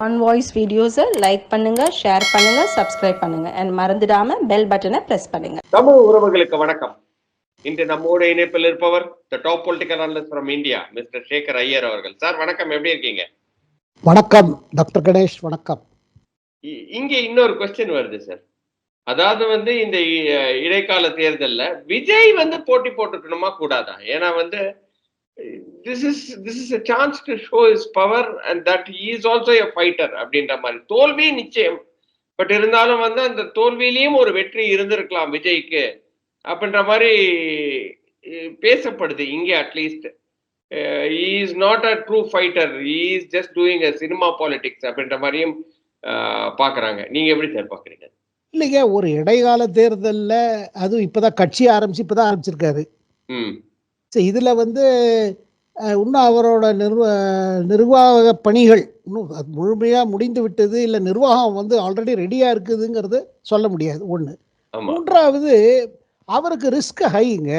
On voice வீடியோஸை like பண்ணுங்க share பண்ணுங்க சப்ஸ்கிரைப் பண்ணுங்க. அண்ட் மறந்துடாம பெல் பட்டனை பிரஸ் பண்ணுங்க. தமிழ் உறவுகளுக்கு வணக்கம். இன்று நம்மோட இணைப்பில் இருப்பவர் the top political analyst from India mister Sekar Iyer அவர்கள். சார் வணக்கம். எப்படி இருக்கீங்க? வணக்கம். டாக்டர் கணேஷ் வணக்கம். இ- இங்க இன்னொரு கொஸ்டின் வருது சார் அதாவது வந்து இந்த இ- இடைக்கால தேர்தல்ல விஜய் வந்து போட்டி போட்டுக்கணுமா கூடாதா? ஏன்னா வந்து this is this is a chance to show is power and that is also a fighter அப்படின்ற மாதிரி. தோல்வி நிச்சயம். பட் இருந்தாலும் வந்து அந்த தோல்வியிலையும் ஒரு வெற்றி இருந்திருக்கலாம் விஜய்க்கு அப்படின்ற மாதிரி பேசப்படுது இங்கே at least is not a true fighter is just doing a cinema politics அப்படின்ற மாதிரியும் பார்க்கறாங்க. நீங்க எப்படி சார் பார்க்கறீங்க? இல்லைங்க ஒரு இடைக்கால தேர்தலில் அதுவும் இப்போதான் கட்சி ஆரம்பிச்சு இப்போதான் ஆரம்பிச்சிருக்காரு. ம். சரி இதில் வந்து இன்னும் அவரோட நிர்வ நிர்வாக பணிகள் இன்னும் முழுமையாக முடிந்து விட்டது இல்லை நிர்வாகம் வந்து ஆல்ரெடி ரெடியாக இருக்குதுங்கிறது சொல்ல முடியாது. ஒன்று மூன்றாவது அவருக்கு ரிஸ்க் ஹைங்க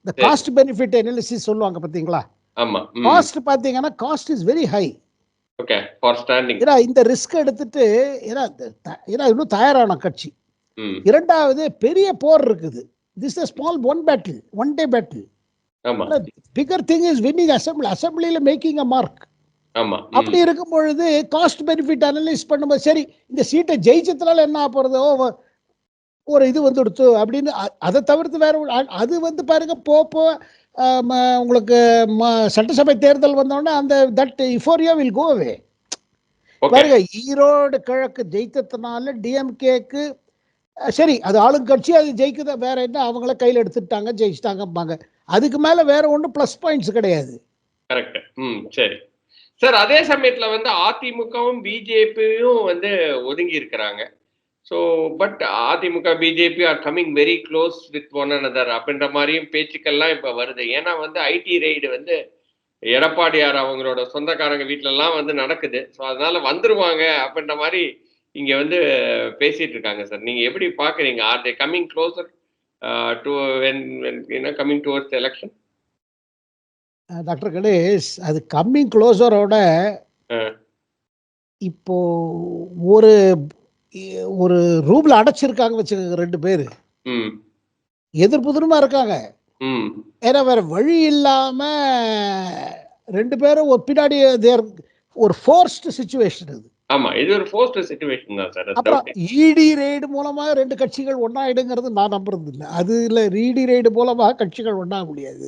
இந்த. காஸ்ட் பெனிஃபிட் அனாலிசிஸ் சொல்லுவாங்க பார்த்தீங்களா ஆமா. காஸ்ட் பார்த்தீங்கன்னா caste is very high okay for standing ஏன்னா இந்த ரிஸ்க் எடுத்துட்டு ஏன்னா ஏன்னா இன்னும் தயாரான கட்சி. இரண்டாவது பெரிய போர் இருக்குது. This is small one battle one day battle bigger thing is winning assembly அசம்பிளியில் making a mark அப்படி இருக்கும் பொழுது காஸ்ட் பெனிஃபிட் அனலைஸ் பண்ணும்போது சரி இந்த சீட்டை ஜெயிச்சதுனால என்ன ஆக ஒரு இது வந்து கொடுத்து அப்படின்னு அதை தவிர்த்து வேற அது வந்து பாருங்க போ போ ஆம், உங்களுக்கு சட்டசபை தேர்தல் வந்தோடனே அந்த that euphoria will go away okay பாருங்க ஈரோடு கிழக்கு ஜெயித்ததுனால டிஎம்கேக்கு சரி அது ஆளுங்கட்சி அது ஜெயிக்குதா வேற என்ன அவங்கள கையில் எடுத்துட்டாங்க ஜெயிச்சிட்டாங்கம்பாங்க. அதுக்கு மேல வேற ஒன்றும் ப்ளஸ் பாயிண்ட்ஸ் கிடையாது. கரெக்ட் ம் சரி. சார் அதே சமயத்துல வந்து அதிமுகவும் பிஜேபியும் வந்து ஒதுங்கி இருக்கிறாங்க. So but AIADMK BJP are coming very close with one another அப்படின்ற மாதிரியும் பேச்சுக்கள்லாம் இப்போ வருது. ஏன்னா வந்து ஐடி ரெய்டு வந்து எடப்பாடியார் அவங்களோட சொந்தக்காரங்க வீட்டிலலாம் வந்து நடக்குது. ஸோ அதனால வந்துருவாங்க அப்படின்ற மாதிரி இங்க வந்து பேசிட்டு இருக்காங்க சார் நீங்க எப்படி பார்க்குறீங்க are they coming closer to என்ன coming towards election uh doctor Ganesh அது கம்மிங் க்ளோஸரோட. இப்போ ஒரு ஒரு ரூம்ல அடைச்சிருக்காங்க வச்சுக்கோங்க ரெண்டு பேர். ம். எதிர்ப்புதிரமா இருக்காங்க. ஏன்னா வேற வழி இல்லாம ரெண்டு பேரும் ஒரு பின்னாடி தேர் ஒரு ஃபோர்ஸ்டு சுச்சுவேஷன் அது. ஆமா இது ஒரு ஃபோர்ஸ்ட் சுச்சுவேஷன் தான் சார் அப்புறம் இடி ரெய்டு மூலமா ரெண்டு கட்சிகள் ஒன்னாயிடுங்கிறது நான் நம்புறது இல்லை அது இல்ல இடி ரெய்டு மூலமா கட்சிகள் ஒண்ணாக முடியாது.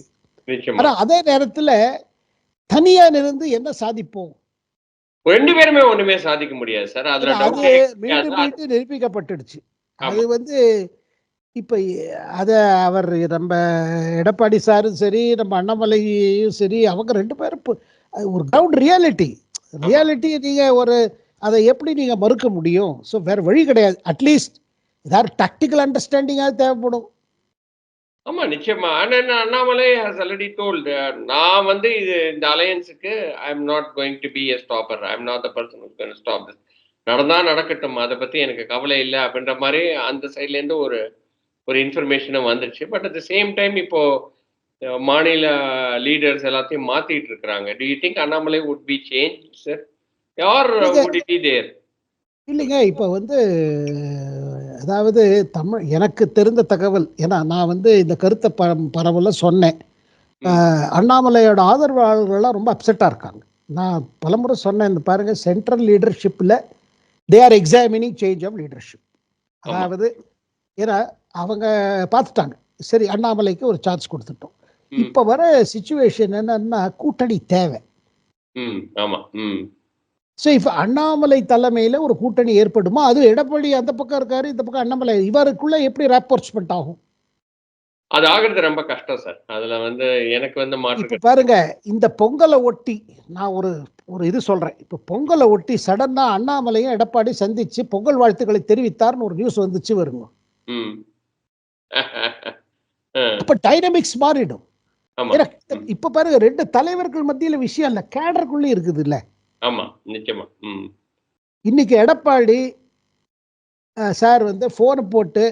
ஆனா அதே நேரத்துல தனியா இருந்து என்ன சாதிப்போம்? ரெண்டு பேருமே ஒண்ணுமே சாதிக்க முடியாது சார் அதுல அது மீண்டும் மீண்டும் நிரூபிக்கப்பட்டுடுச்சு. அது வந்து இப்ப அத அவர் நம்ம எடப்பாடி சாரும் சரி நம்ம அண்ணாமலையும் சரி அவங்க ரெண்டு பேரும் ஒரு கிரவுண்ட் ரியாலிட்டி ரியாலிட்டி நீங்க ஒரு அதை எப்படி நீங்கள் மறுக்க முடியும்? ஸோ வேற வழி கிடையாது. அட்லீஸ்ட் ஏதாவது டாக்டிக்கல் அண்டர்ஸ்டாண்டிங்காக தேவைப்படும். ஆமா நிச்சயமா. ஆனா அண்ணாமலை ஹஸ் ஆல்ரெடி டோல்டு நான் வந்து இது இந்த அலையன்ஸுக்கு I am not going to be a stopper I am not the person stop this நடந்தா நடக்கட்டும். அதை பத்தி எனக்கு கவலை இல்லை அப்படின்ற மாதிரி அந்த சைட்ல இருந்து ஒரு ஒரு இன்ஃபர்மேஷனும் வந்துருச்சு. But at the same time இப்போ uh, மாநில லீடர்ஸ் எல்லாத்தையும் மாத்திட்டு இருக்கிறாங்க. Do you think Annamalai would be change sir இல்லைங்க. இப்போ வந்து அதாவது தமிழ் எனக்கு தெரிந்த தகவல் ஏன்னா நான் வந்து இந்த கருத்தை ப பரவல சொன்னேன். அண்ணாமலையோட ஆதரவாளர்கள்லாம் ரொம்ப அப்செட்டாக இருக்காங்க. நான் பலமுறை சொன்னேன் இந்த பாருங்க central லீடர்ஷிப்பில் they are examining change of leadership. அதாவது ஏன்னா அவங்க பார்த்துட்டாங்க. சரி அண்ணாமலைக்கு ஒரு சான்ஸ் கொடுத்துட்டோம். இப்போ வர சுச்சுவேஷன் என்னன்னா கூட்டணி தேவை. ஸோ இப்போ அண்ணாமலை தலைமையில் ஒரு கூட்டணி ஏற்படுமா? அது எடப்பாடி அந்த பக்கம் இருக்காரு இந்த பக்கம் அண்ணாமலை இவருக்குள்ள எப்படி ரேப்போர்ச்மெண்ட் ஆகும்? அது ஆகுறது ரொம்ப கஷ்டம் சார். அதுல வந்து எனக்கு வந்து மாற்று பாருங்க இந்த பொங்கலை ஒட்டி நான் ஒரு ஒரு இது சொல்றேன். இப்போ பொங்கலை ஒட்டி சடனா அண்ணாமலையும் எடப்பாடி சந்திச்சு பொங்கல் வாழ்த்துக்களை தெரிவித்தார்னு ஒரு நியூஸ் வந்துச்சு வருங்க அப்ப டைனமிக்ஸ் மாறிடும். இப்ப பாருங்க ரெண்டு தலைவர்கள் மத்தியில விஷயம் இல்ல கேடருக்குள்ள இருக்குது இல்ல ஆமா நிச்சயமா. ம். இன்னைக்கு எடப்பாடி சார் வந்து ஃபோனை போட்டு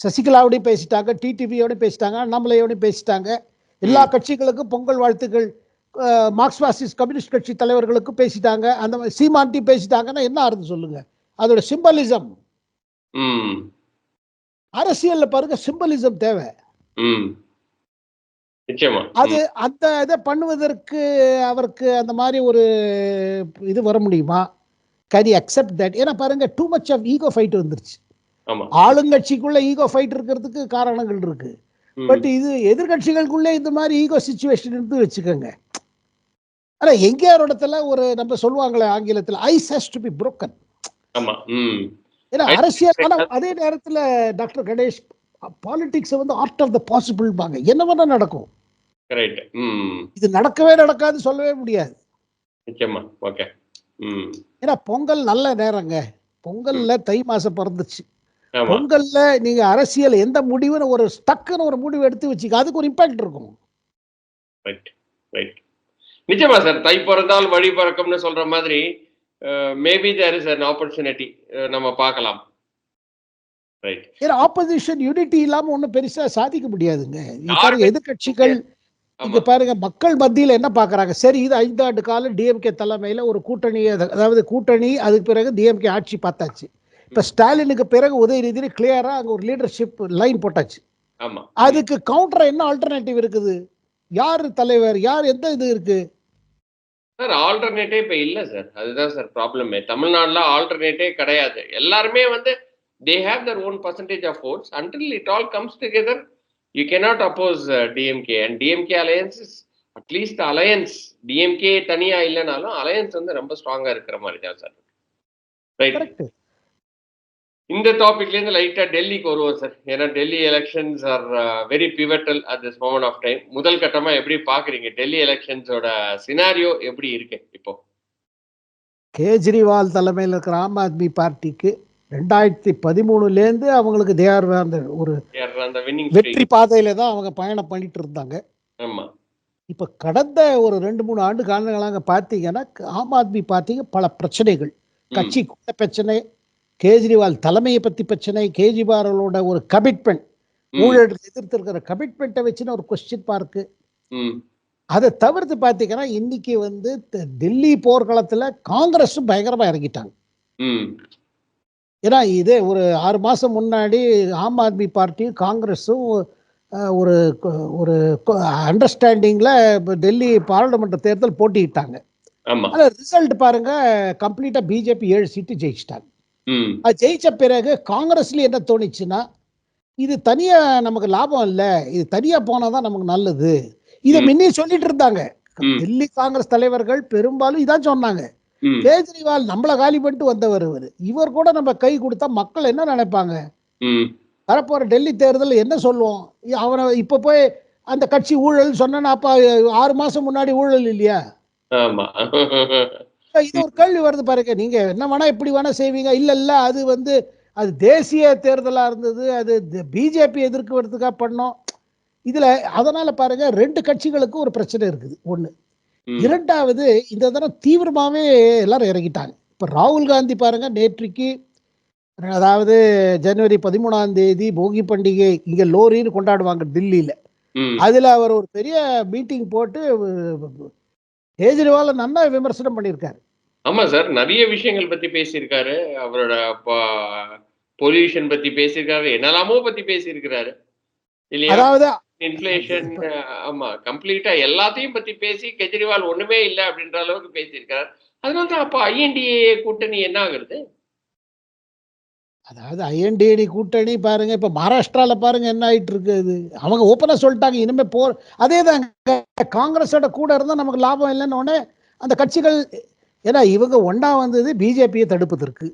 சசிகலாவோடையும் பேசிட்டாங்க டிடிவியோட பேசிட்டாங்க அண்ணாமலையோடையும் பேசிட்டாங்க. எல்லா கட்சிகளுக்கும் பொங்கல் வாழ்த்துக்கள். மார்க்ஸ்வாசிஸ்ட் கம்யூனிஸ்ட் கட்சி தலைவர்களுக்கு பேசிட்டாங்க. அந்த மாதிரி சீமான்ட்டி பேசிட்டாங்கன்னா என்ன அர்த்தம் சொல்லுங்க. அதோட சிம்பலிசம் அரசியல்ல பாருங்க சிம்பலிசம் தேவை. அது அந்த இதை பண்ணுவதற்கு அவருக்கு அந்த மாதிரி ஒரு இது வர முடியுமா? கேன் அக்செப்ட் தட் ஏன்னா பாருங்க too much of ego fight வந்துருச்சு. ஆளுங்கட்சிக்குள்ள ஈகோ ஃபைட் இருக்கிறதுக்கு காரணங்கள் இருக்கு. பட் இது எதிர்கட்சிகளுக்குள்ளே இந்த மாதிரி ஈகோ சுச்சுவேஷன் இருந்து வச்சுக்கோங்க. ஆனா எங்கேயோ ஒரு இடத்துல ஒரு நம்ம சொல்லுவாங்களே ஆங்கிலத்துல ஐஸ் ஹேஸ் டு பி ம். ஏன்னா அரசியல் ஆனா அதே நேரத்துல டாக்டர் கணேஷ் பாலிடிக்ஸ் வந்து ஆர்ட் ஆஃப் த பாசிபிள்பாங்க என்ன வேணா நடக்கும். இது நடக்கவே நடக்காது சொல்லவே முடியாது. நிச்சயமா. ஓகே ஏன்னா பொங்கல் நல்ல நேரங்க. பொங்கல்ல தை மாசம் பிறந்துச்சு. பொங்கல்ல நீங்க அரசியல் எந்த முடிவுன்னு ஒரு ஸ்டக்குன்னு ஒரு முடிவு எடுத்து வச்சுக்க அதுக்கு ஒரு இம்பாக்ட் இருக்கும். ரைட் ரைட் நிச்சயமா சார் தை பிறந்தால் வழி பிறக்கும்னு சொல்ற மாதிரி maybe there is an opportunity நம்ம பார்க்கலாம். ரைட் ஏன்னா ஆப்போசிஷன் யூனிட்டி இல்லாம ஒண்ணும் பெருசா சாதிக்க முடியாதுங்க. எதிர்கட்சிகள் இங்க பாருங்க மக்கள் மத்தியில என்ன பாக்குறாங்க? சரி இது ஐந்தாண்டு காலம் டிஎம்கே தலைமையில ஒரு கூட்டணி அது- அதாவது கூட்டணி அதுக்கு பிறகு டிஎம்கே ஆட்சி பார்த்தாச்சு. இப்ப ஸ்டாலினுக்கு பிறகு உதயநிதி கிளியரா அங்க ஒரு லீடர்ஷிப் லைன் போட்டாச்சு. அதுக்கு கவுண்டர் என்ன ஆல்டர்னேட்டிவ் இருக்குது? யார் தலைவர்? யார்? எந்த இது இருக்கு? சார் ஆல்டர்னேட்டே இப்ப இல்ல சார் அதுதான் சார் ப்ராப்ளமே தமிழ்நாடுல ஆல்டர்னேட்டே கிடையாது. எல்லாருமே வந்து they have their own percentage of votes. Until it all comes together you cannot oppose DMK and DMK alliance is at least alliance DMK தனியா இல்லைனாலும் அலையன்ஸ் வந்து ரொம்ப ஸ்ட்ராங்கா இருக்கிற மாதிரி தான் சார் ரைட் இந்த டாபிக்ல இருந்து லைட்டா டெல்லிக்கு வருவோம் சார் ஏன்னா Delhi elections are very pivotal at this moment of time முதல் கட்டமா எப்படி பாக்குறீங்க? டெல்லி எலெக்ஷன்ஸோட சினாரியோ எப்படி இருக்கு இப்போ? கேஜ்ரிவால் தலைமையில் இருக்கிற ஆம் ஆத்மி பார்ட்டிக்கு ரெண்டாயிரத்தி பதிமூணுலேருந்து அவங்களுக்கு தேர் அந்த ஒரு வெற்றி பாதையில தான் அவங்க பயணம் பண்ணிட்டு இருந்தாங்க. ஆமா. இப்போ கடந்த ஒரு ரெண்டு மூணு ஆண்டு காலங்களாக பார்த்தீங்கன்னா ஆம் ஆத்மி பார்ட்டிக்கு பல பிரச்சனைகள். கட்சிக்குள்ள பிரச்சனை கேஜ்ரிவால் தலைமையை பத்தி பிரச்சனை கேஜ்ரிவாலோட ஒரு கமிட்மெண்ட் ம், ஊழல் எதிர்த்து இருக்கிற கமிட்மெண்ட்டை வச்சுன்னு ஒரு கொஸ்டின் பார்க்கு அதை தவிர்த்து பார்த்தீங்கன்னா இன்னைக்கு வந்து டெல்லி போர்க்களத்துல காங்கிரஸும் பயங்கரமா இறங்கிட்டாங்க. ஏன்னா இதே ஒரு ஆறு மாசம் முன்னாடி ஆம் ஆத்மி பார்ட்டியும் காங்கிரஸும் ஒரு ஒரு அண்டர்ஸ்டாண்டிங்ல டெல்லி பாராளுமன்ற தேர்தல் போட்டியிட்டாங்க. ஆமா. அதில் ரிசல்ட் பாருங்க கம்ப்ளீட்டா பிஜேபி ஏழு சீட்டு ஜெயிச்சிட்டாங்க. அது ஜெயிச்ச பிறகு காங்கிரஸ்ல என்ன தோணுச்சுன்னா இது தனியா நமக்கு லாபம் இல்லை இது தனியா போனாதான் நமக்கு நல்லது. இதை. முன்னே சொல்லிட்டு இருந்தாங்க. டெல்லி காங்கிரஸ் தலைவர்கள் பெரும்பாலும் இதான் சொன்னாங்க. கேஜ்ரிவால் நம்மள காலி பண்ணிட்டு வந்தவர் இவர். இவர் கூட நம்ம கை கொடுத்தா மக்கள் என்ன நினைப்பாங்க? வரப்போற டெல்லி தேர்தல் என்ன சொல்லுவோம்? அவனை இப்ப போய் அந்த கட்சி ஊழல் சொன்னா அப்ப ஆறு மாசம் முன்னாடி ஊழல் இல்லையா? இது ஒரு கேள்வி வருது பாருங்க. நீங்க என்ன வேணா எப்படி வேணா செய்வீங்க. இல்ல இல்ல அது வந்து அது தேசிய தேர்தலா இருந்தது. அது பிஜேபி எதிர்க்கிறதுக்காக பண்ணோம். இதுல அதனால பாருங்க ரெண்டு கட்சிகளுக்கு ஒரு பிரச்சனை இருக்குது. ஒண்ணு இரண்டாவது இந்த தடவை தீவிரமாவே எல்லாரும் இறங்கிட்டாங்க. இப்ப ராகுல் காந்தி பாருங்க நேற்றுக்கு அதாவது ஜனவரி பதிமூணாம் தேதி போகி பண்டிகை இங்க லோரின்னு கொண்டாடுவாங்க டெல்லியில. அதுல அவர் ஒரு பெரிய மீட்டிங் போட்டு கேஜ்ரிவால நல்லா விமர்சனம் பண்ணியிருக்காரு. ஆமா சார் நிறைய விஷயங்கள் பத்தி பேசியிருக்காரு. அவரோட பொல்யூஷன் பத்தி பேசியிருக்காரு என்னெல்லாமோ பத்தி பேசியிருக்கிறாரு. அதாவது இன்ஃபிளேஷன் ஆமா கம்ப்ளீட்டா எல்லாத்தையும் பத்தி பேசி கெஜ்ரிவால் ஒண்ணுமே இல்ல அப்படின்ற அளவுக்கு பேசியிருக்காரு. அதனால தான் அப்போ ஐஎன்டிஏ கூட்டணி என்ன ஆகுறது? அதாவது ஐஎன்டிஏடி கூட்டணி பாருங்க இப்ப மகாராஷ்டிரால பாருங்க என்ன ஆயிட்டு இருக்கு இது. அவங்க ஓப்பனா சொல்லிட்டாங்க இனிமே போ அதே தான் காங்கிரஸோட கூட இருந்தா நமக்கு லாபம் இல்லைன்னு உடனே அந்த கட்சிகள் ஏன்னா இவங்க ஒண்ணா வந்தது பிஜேபியை தடுப்பதற்கு.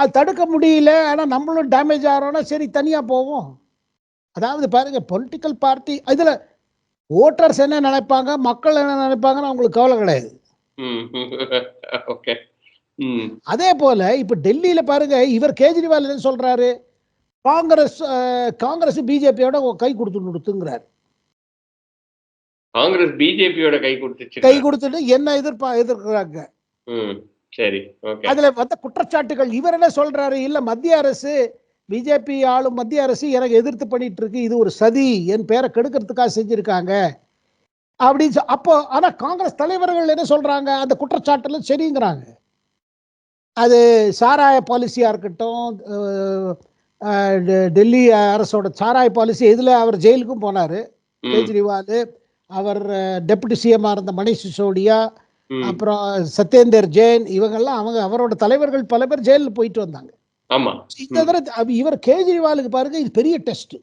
அது தடுக்க முடியல ஆனா நம்மளும் டேமேஜ் ஆகிறோம்னா சரி தனியா போவோம். அதாவது பாருங்க பொலிட்டிக்கல் பார்ட்டி இதுல ஓட்டர்ஸ் என்ன நினைப்பாங்க மக்கள் என்ன நினைப்பாங்கன்னு அவங்களுக்கு கவலை கிடையாது. அதே போல இப்ப டெல்லியில பாருங்க இவர் கேஜ்ரிவால் என்ன சொல்றாரு? காங்கிரஸ் காங்கிரஸ் பிஜேபியோட கை கொடுத்து கொடுத்துங்கிறார். காங்கிரஸ் பிஜேபியோட கை கை கொடுத்துச்சு கொடுத்துட்டு என்ன எதிர்ப்பா எதிர்க்கிறாங்க. சரி. அதுல வந்த குற்றச்சாட்டுகள் இவர் என்ன சொல்றாரு? இல்ல மத்திய அரசு பிஜேபி ஆளும் மத்திய அரசு எனக்கு எதிர்த்து பண்ணிட்டு இருக்கு இது ஒரு சதி என் பேரை கெடுக்கிறதுக்காக செஞ்சிருக்காங்க. அப்படின்னு அப்போ ஆனா காங்கிரஸ் தலைவர்கள் என்ன சொல்றாங்க? அந்த குற்றச்சாட்டுல சரிங்கிறாங்க. அது சாராய பாலிசியா இருக்கட்டும் டெல்லி அரசோட சாராய பாலிசி இதுல அவர் ஜெயிலுக்கும் போனாரு. கேஜ்ரிவால் அவர் டெபுட்டி சிஎம்மா இருந்த மணிஷ் சிசோடியா. அப்புறம் சத்யேந்தர் ஜெயின் இவங்கெல்லாம் அவங்க அவரோட தலைவர்கள் பல பேர் ஜெயிலில் போயிட்டு வந்தாங்க. ஆமா. இவர் கேஜ்ரிவாலுக்கு பாருங்க இது பெரிய டெஸ்ட்.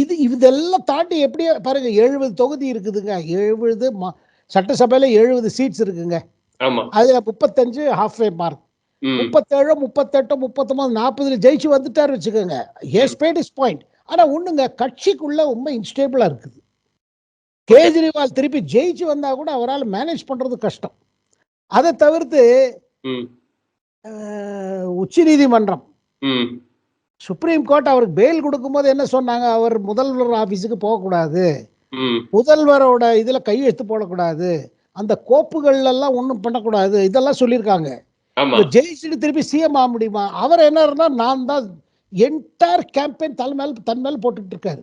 இது இதெல்லாம் தாண்டி எப்படி பாருங்க எழுபது தொகுதி இருக்குதுங்க. எழுபது சட்டசபையில எழுபது சீட்ஸ் இருக்குங்க. அதுல முப்பத்தஞ்சு ஹாஃப் மார்க் ம். முப்பத்தேழு முப்பத்தெட்டு முப்பத்தொன்பது நாற்பதுல ஜெயிச்சு வந்துட்டாரு வச்சுக்கோங்க. எஸ் பேட் இஸ் பாயிண்ட் ஆனா ஒண்ணுங்க கட்சிக்குள்ள ரொம்ப இன்ஸ்டேபிளா இருக்குது. கேஜ்ரிவால் திருப்பி ஜெயிச்சு வந்தா கூட அவரால் மேனேஜ் பண்றது கஷ்டம். அதை தவிர்த்து உச்ச நீதிமன்றம் சுப்ரீம் கோர்ட் அவருக்கு பெயில் கொடுக்கும்போது என்ன சொன்னாங்க? அவர் முதல்வர் ஆபீஸுக்கு போகக்கூடாது. முதல்வரோட இதுல கையெழுத்து போடக்கூடாது. அந்த கோப்புகள் எல்லாம் ஒன்றும் பண்ணக்கூடாது. இதெல்லாம் சொல்லியிருக்காங்க. ஜெயிச்சுட்டு திருப்பி சிஎம் ஆக முடியுமா? அவர் என்ன நான் தான் என்டையர் கேம்பெயின் தலை மேல தன் மேல போட்டுட்டு இருக்காரு.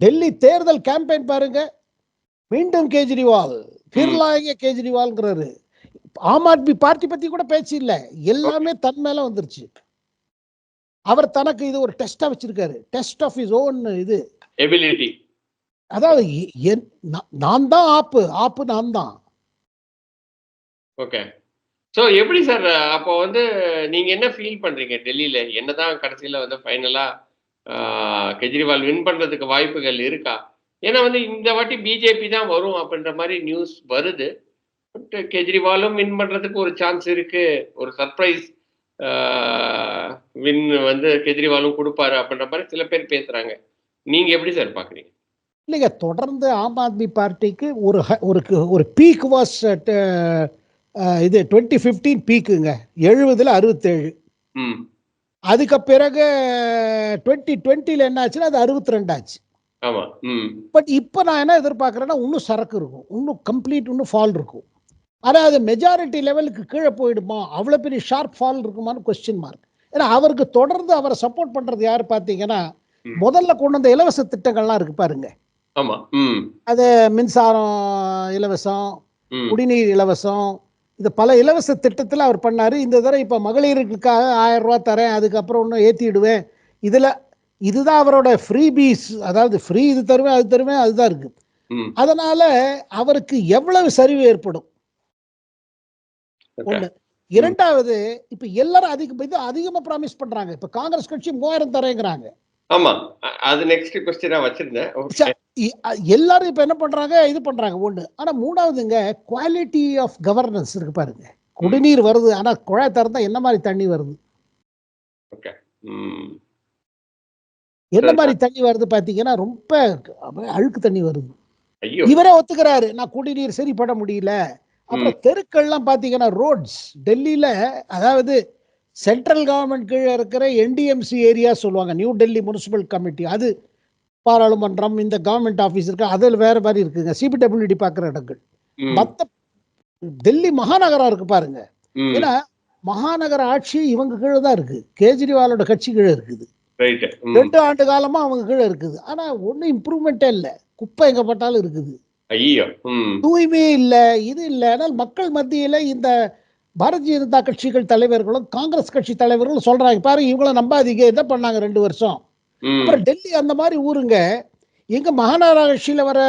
டெல்லி தேர்தல் கேம்பெயின் பாருங்க. மீண்டும் கேஜ்ரிவால் பிர்லாங்க கேஜ்ரிவால்ங்கிறாரு. ஆம் ஆத்மி பார்ட்டி பத்தி கூட பேச்சு இல்ல. எல்லாமே தன் மேல வந்துருச்சு. அவர் தனக்கு இது ஒரு டெஸ்டா வச்சிருக்காரு. டெஸ்ட் ஆஃப் இஸ் ஓன் இது. எபிலிட்டி அதாவது நான் தான் ஆப்பு. ஆப்பு நான் தான். ஓகே ஸோ எப்படி சார் அப்போ வந்து நீங்க என்ன ஃபீல் பண்றீங்க டெல்லியில? என்னதான் கடைசியில வந்து ஃபைனலா கெஜ்ரிவால் வின் பண்றதுக்கு வாய்ப்புகள் இருக்கா? ஏன்னா வந்து இந்த வாட்டி பிஜேபி தான் வரும் அப்படின்ற மாதிரி நியூஸ் வருது. பட் கெஜ்ரிவாலும் வின் பண்றதுக்கு ஒரு சான்ஸ் இருக்கு. ஒரு சர்ப்ரைஸ் வின் வந்து கெஜ்ரிவாலும் கொடுப்பாரு அப்படின்ற மாதிரி சில பேர் பேசுறாங்க. நீங்க எப்படி சார் பாக்குறீங்க? இல்லைங்க தொடர்ந்து ஆம் ஆத்மி பார்ட்டிக்கு ஒரு ஒரு ஒரு பீக் வாஸ் இது டுவெண்ட்டி ஃபிஃப்டீன் பீக்குங்க எழுபதுல அறுபத்தேழு. ம். அதுக்கு பிறகு டுவெண்ட்டி டுவெண்ட்டியில் என்ன ஆச்சுன்னா அது அறுபத்தி ரெண்டாச்சு ஆமா ம். பட் இப்போ நான் என்ன எதிர்பார்க்குறேன்னா இன்னும் சரக்கு இருக்கும். இன்னும் கம்ப்ளீட் இன்னும் ஃபால் இருக்கும். ஆனால் அது மெஜாரிட்டி லெவலுக்கு கீழே போயிடுமா? அவ்வளோ பெரிய ஷார்ப் ஃபால் இருக்குமான்னு கொஸ்டின் மார்க் ஏன்னா அவருக்கு தொடர்ந்து அவரை சப்போர்ட் பண்ணுறது யார் பார்த்தீங்கன்னா. முதல்ல கொண்டு வந்த இலவச திட்டங்கள்லாம் இருக்கு பாருங்க. அது மின்சாரம் இலவசம் குடிநீர் இலவசம் இது பல இலவச திட்டத்தில் அவர் பண்ணாரு. இந்த தடவை இப்போ மகளிருக்காக ஆயிரம் ரூபா தரேன் அதுக்கப்புறம் இன்னும் ஏற்றிடுவேன் இதில் இதுதான் அவரோட ஃப்ரீ பீஸ் அதாவது ஃப்ரீ இது தருவேன் அது தருவேன் அதுதான் இருக்கு. அதனால அவருக்கு எவ்வளவு சரிவு ஏற்படும்? இரண்டாவது இப்ப எல்லாரும் அதிக அதிகமா ப்ராமிஸ் பண்றாங்க. இப்ப காங்கிரஸ் கட்சி மூவாயிரம் தரேங்கிறாங்க. ஆமா. அது நெக்ஸ்ட் கொஸ்டினா வச்சிருந்தேன். எல்லாரும் இப்ப என்ன பண்றாங்க? இது பண்றாங்க. ஒண்ணு ஆனா மூணாவதுங்க குவாலிட்டி ஆஃப் கவர்னன்ஸ் இருக்கு பாருங்க. குடிநீர் வருது. ஆனா குழாய் திறந்தா என்ன மாதிரி தண்ணி வருது? என்ன. மாதிரி தண்ணி வருது பாத்தீங்கன்னா ரொம்ப அழுக்கு தண்ணி வருது. இவரே ஒத்துக்கிறாரு. நான் குடிநீர் சரிப்பட முடியல. அப்புறம் தெருக்கள்லாம் பாத்தீங்கன்னா ரோட்ஸ் டெல்லியில அதாவது சென்ட்ரல் கவர்மெண்ட் கீழே இருக்கிற என்டிஎம்சி ஏரியா சொல்லுவாங்க. நியூ டெல்லி முனிசிபல் கமிட்டி அது பாராளுமன்றம் இந்த கவர்மெண்ட் ஆஃபீஸ் இருக்கு. அதில் வேற மாதிரி இருக்குங்க. சிபிடபிள்யூடி பார்க்குற இடங்கள். மற்ற டெல்லி மகாநகரம் இருக்கு பாருங்க. ஏன்னா மகாநகர ஆட்சி இவங்க கீழே தான் இருக்கு. கேஜ்ரிவாலோட கட்சி கீழே இருக்குது. ரெண்டு ஆண்டு காலமா அவங்க கீழே இருக்குது. ஆனா ஒன்றும் இம்ப்ரூவ்மெண்ட்டே இல்லை. குப்பை எங்க பட்டாலும் இருக்குது. தூய்மை இல்ல இது இல்ல. ஆனால் மக்கள் மத்தியில இந்த பாரதிய ஜனதா கட்சிகள் தலைவர்களும் காங்கிரஸ் கட்சி தலைவர்களும் சொல்றாங்க பாருங்க இவங்கள நம்பாதீங்க என்ன பண்ணாங்க ரெண்டு வருஷம்? அப்புறம் டெல்லி அந்த மாதிரி ஊருங்க எங்க மகாநகராட்சியில வர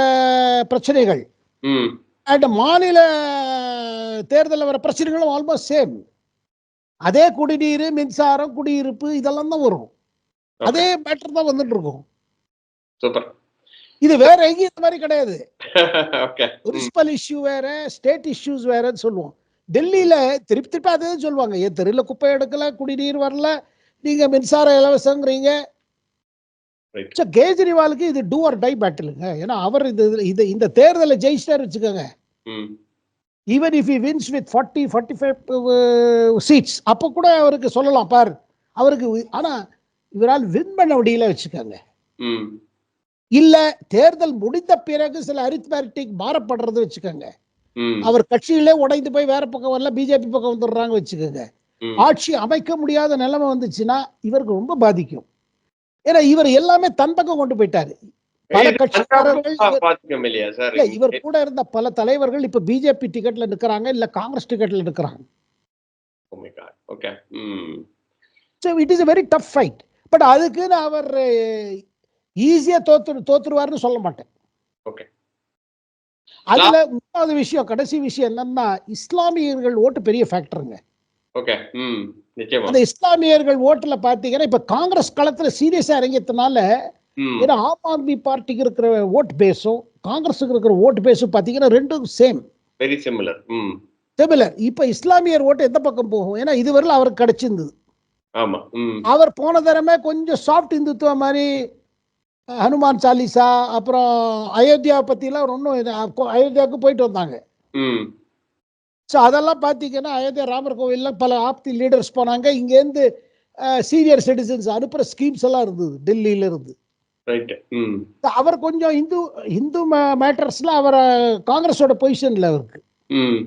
பிரச்சனைகள் அண்ட் மாநில தேர்தலில் வர பிரச்சனைகளும் ஆல்மோஸ்ட் சேம் அதே குடிநீர் மின்சாரம் குடியிருப்பு இதெல்லாம் தான் வரும். அதே மேட்டர் தான் வந்துட்டு இருக்கும். சூப்பர் இது வேற எங்கேயும் இந்த மாதிரி கிடையாது. முனிசிபல் இஷ்யூ வேற ஸ்டேட் இஷ்யூஸ் வேறன்னு சொல்லுவோம். டெல்லியில திருப்பி திருப்பி அதே சொல்லுவாங்க. என் தெருல குப்பை எடுக்கல குடிநீர் வரல நீங்க மின்சாரம் இலவசங்கிறீங்க. So, கேஜ்ரிவாலுக்கு இது டூ ஆர் டை பேட்டிலுங்க ஏன்னா அவர் இது இது இந்த தேர்தலை ஜெயிச்சிட்டாரு வச்சுக்கோங்க. Even if wins with forty forty five seats அப்போ கூட அவருக்கு சொல்லலாம் பார். அவருக்கு வி- ஆனா இவரால் வின் பண்ண முடியல வச்சுக்கோங்க. இல்ல தேர்தல் முடிந்த பிறகு சில அரித்மேட்டிக் மாறப்படுறது வச்சுக்கோங்க. அவர் கட்சியிலே உடைந்து போய் வேற பக்கம் வரல பிஜேபி பக்கம் வந்துடுறாங்க வச்சுக்கோங்க. ஆட்சி அமைக்க முடியாத நிலைமை வந்துச்சுன்னா இவருக்கு ரொம்ப பாதிக்கும். ஏன்னா இவர் எல்லாமே தன் பக்கம் கொண்டு போயிட்டாரு. பல கட்சிக்காரர்கள் இவர்- கூட இருந்த பல தலைவர்கள் இப்ப பிஜேபி டிக்கெட்ல நிக்கிறாங்க இல்ல காங்கிரஸ் டிக்கெட்ல நிக்கிறாங்க. It is very tough fight but அதுக்குன்னு அவர் ஈஸியா தோத்து தோத்துருவாருன்னு சொல்ல மாட்டேன். அதுல மூணாவது விஷயம் கடைசி விஷயம் என்னன்னா இஸ்லாமியர்கள் ஓட்டு பெரிய ஃபேக்டருங்க அந்த இஸ்லாமியர்கள் ஓட்டுல பாத்தீங்கன்னா இப்ப காங்கிரஸ் களத்துல சீரியஸா இறங்கியதுனால ஏன்னா ஆம் ஆத்மி பார்ட்டிக்கு இருக்கிற ஓட் பேஸும் காங்கிரஸுக்கு இருக்கிற ஓட் பேஸும் பாத்தீங்கன்னா ரெண்டும் சேம் வெரி சிமிலர் சிமிலர் இப்ப இஸ்லாமியர் ஓட்டு எந்த பக்கம் போகும்? ஏன்னா இதுவரையிலும் அவருக்கு கிடைச்சிருந்தது. அவர் போன தடவை கொஞ்சம் சாஃப்ட் இந்துத்துவ மாதிரி ஹனுமான் சாலிசா அப்புறம் அயோத்தியா பற்றிலாம் ஒன்றும் அயோத்தியாவுக்கு போயிட்டு வந்தாங்க. ஸோ அதெல்லாம் பார்த்தீங்கன்னா அயோத்தியா ராமர் கோவிலில் பல ஆப்தி லீடர்ஸ் போனாங்க. இங்கேருந்து சீனியர் சிட்டிசன்ஸ் அனுப்புகிற ஸ்கீம்ஸ் எல்லாம் இருந்தது டெல்லியில இருந்து. ரைட் ம். அவர் கொஞ்சம் இந்து இந்து மேட்டர்ஸில் அவர் காங்கிரஸோட பொசிஷனில் அவருக்கு ம்.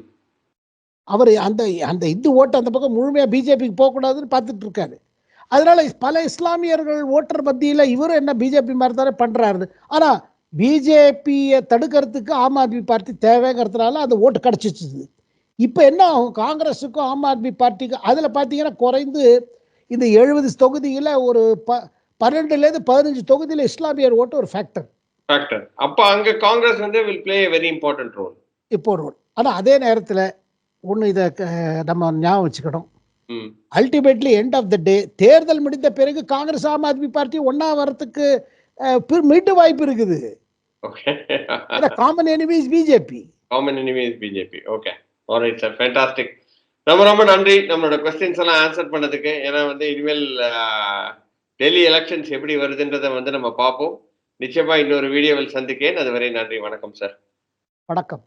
அவர் அந்த அந்த இந்து ஓட்டு அந்த பக்கம் முழுமையாக பிஜேபிக்கு போகக்கூடாதுன்னு பார்த்துட்டு இருக்காரு. அதனால பல இஸ்லாமியர்கள் ஓட்டர் மத்தியில் இவரும் என்ன பிஜேபி மாதிரி தானே பண்ணுறாரு ஆனால் பிஜேபியை தடுக்கிறதுக்கு ஆம் ஆத்மி பார்ட்டி தேவைங்கிறதுனால அந்த ஓட்டு கிடச்சிச்சு இப்போ என்ன ஆகும்? காங்கிரஸுக்கும் ஆம் ஆத்மி பார்ட்டிக்கும் அதில் பார்த்தீங்கன்னா குறைந்து இந்த எழுபது தொகுதியில் ஒரு ப பன்னெண்டுலேருந்து பதினஞ்சு தொகுதியில் இஸ்லாமியர் ஓட்டு ஒரு ஃபேக்டர் ஃபேக்டர் அப்ப அங்க காங்கிரஸ் வந்து will play very important role இப்போ ஒரு ஆனால் அதே நேரத்தில் ஒன்று இதை க- நம்ம ஞாபகம் வச்சுக்கணும். Ultimately end of the day தேர்தல் முடிந்த பிறகு காங்கிரஸ் ஆம் ஆத்மி பார்ட்டி ஒன்னா வரத்துக்கு மீண்டும் வாய்ப்பு இருக்குது. Common enemies BJP common enemies BJP okay alright sir fantastic ரொம்ப ரொம்ப நன்றி. நம்மளோட கொஸ்டின்ஸ் எல்லாம் ஆன்சர் பண்ணதுக்கு. ஏன்னா வந்து இனிமேல் டெல்லி எலெக்ஷன்ஸ் எப்படி வருதுன்றதை வந்து நம்ம பார்ப்போம். நிச்சயமா இன்னொரு வீடியோவில் சந்திக்கேன். அதுவரை நன்றி. வணக்கம் சார் வணக்கம்.